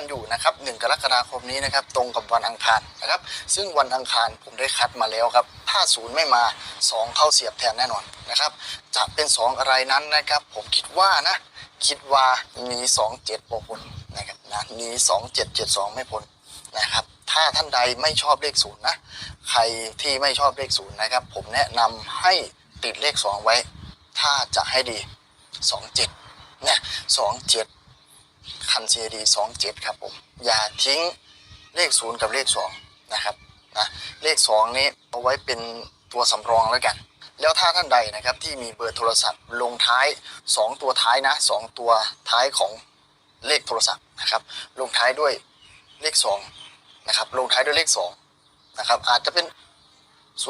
กันอยู่นะครับหนึ่งกรกฎาคมนี้นะครับตรงกับวันอังคารนะครับ ซึ่งวันอังคารผมได้คัดมาแล้วครับ ถ้าศูนย์ไม่มา 2 เข้าเสียบแทนแน่นอนนะครับ จะเป็น 2 อะไรนั้นนะครับ ผมคิดว่านะ คิดว่ามี2 7บวกพ้นนะครับนะมี2 7 7 2 ไม่พ้นนะครับถ้าท่านใดไม่ชอบเลขศูนย์นะ ใครที่ไม่ชอบเลขศูนย์นะครับ ผมแนะนำให้ติดเลข 2 ไว้ ถ้าจะให้ดี 2 7เนี่ย2 7 คัน CAD 27 ครับผม อย่าทิ้งเลข 0 กับเลข 2 นะครับนะเลข 2 นี้เอาไว้เป็นตัวสำรองแล้วกัน แล้วถ้าท่านใดนะครับที่มีเบอร์โทรศัพท์ลงท้าย 2 ตัวท้ายนะ 2 ตัวท้ายของเลขโทรศัพท์นะครับลงท้ายด้วยเลข2นะครับลงท้ายด้วยเลข2นะครับอาจจะเป็น 02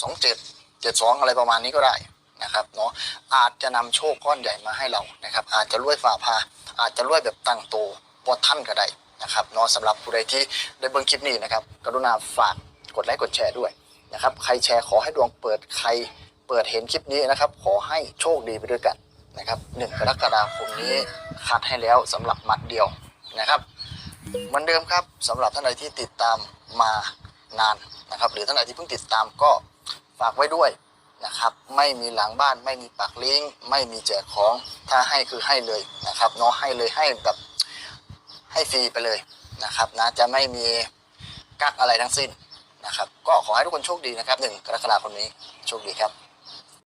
27 72 อะไรประมาณนี้ก็ได้นะครับเนาะอาจจะนำโชคก้อนใหญ่มาให้เรานะครับอาจจะรวยฝ่าพา อาจจะรวยแบบตั้งโตบอท่านก็ได้นะครับเนาะสำหรับผู้ใดที่ได้เบิ่งคลิปนี้นะครับ กรุณาฝากกดไลค์กดแชร์ด้วยนะครับ ใครแชร์ขอให้ดวงเปิดใครเปิดเห็นคลิปนี้นะครับ ขอให้โชคดีไปด้วยกันนะครับหนึ่งกรกฎาคมนี้คัดให้แล้วสำหรับหมัดเดียวนะครับเหมือนเดิมครับสำหรับท่านใดที่ติดตามมานานนะครับ หรือท่านใดที่เพิ่งติดตามก็ฝากไว้ด้วย นะครับ ไม่มีหลังบ้านไม่มีปากลิงก์ไม่มีแจกของถ้าให้คือให้เลยนะครับเนาะให้เลยให้แบบให้ฟรีไปเลยนะครับนะจะไม่มีกักอะไรทั้งสิ้นนะครับ ก็ขอให้ทุกคนโชคดีนะครับหนึ่งกรกฎาคมนี้โชคดีครับ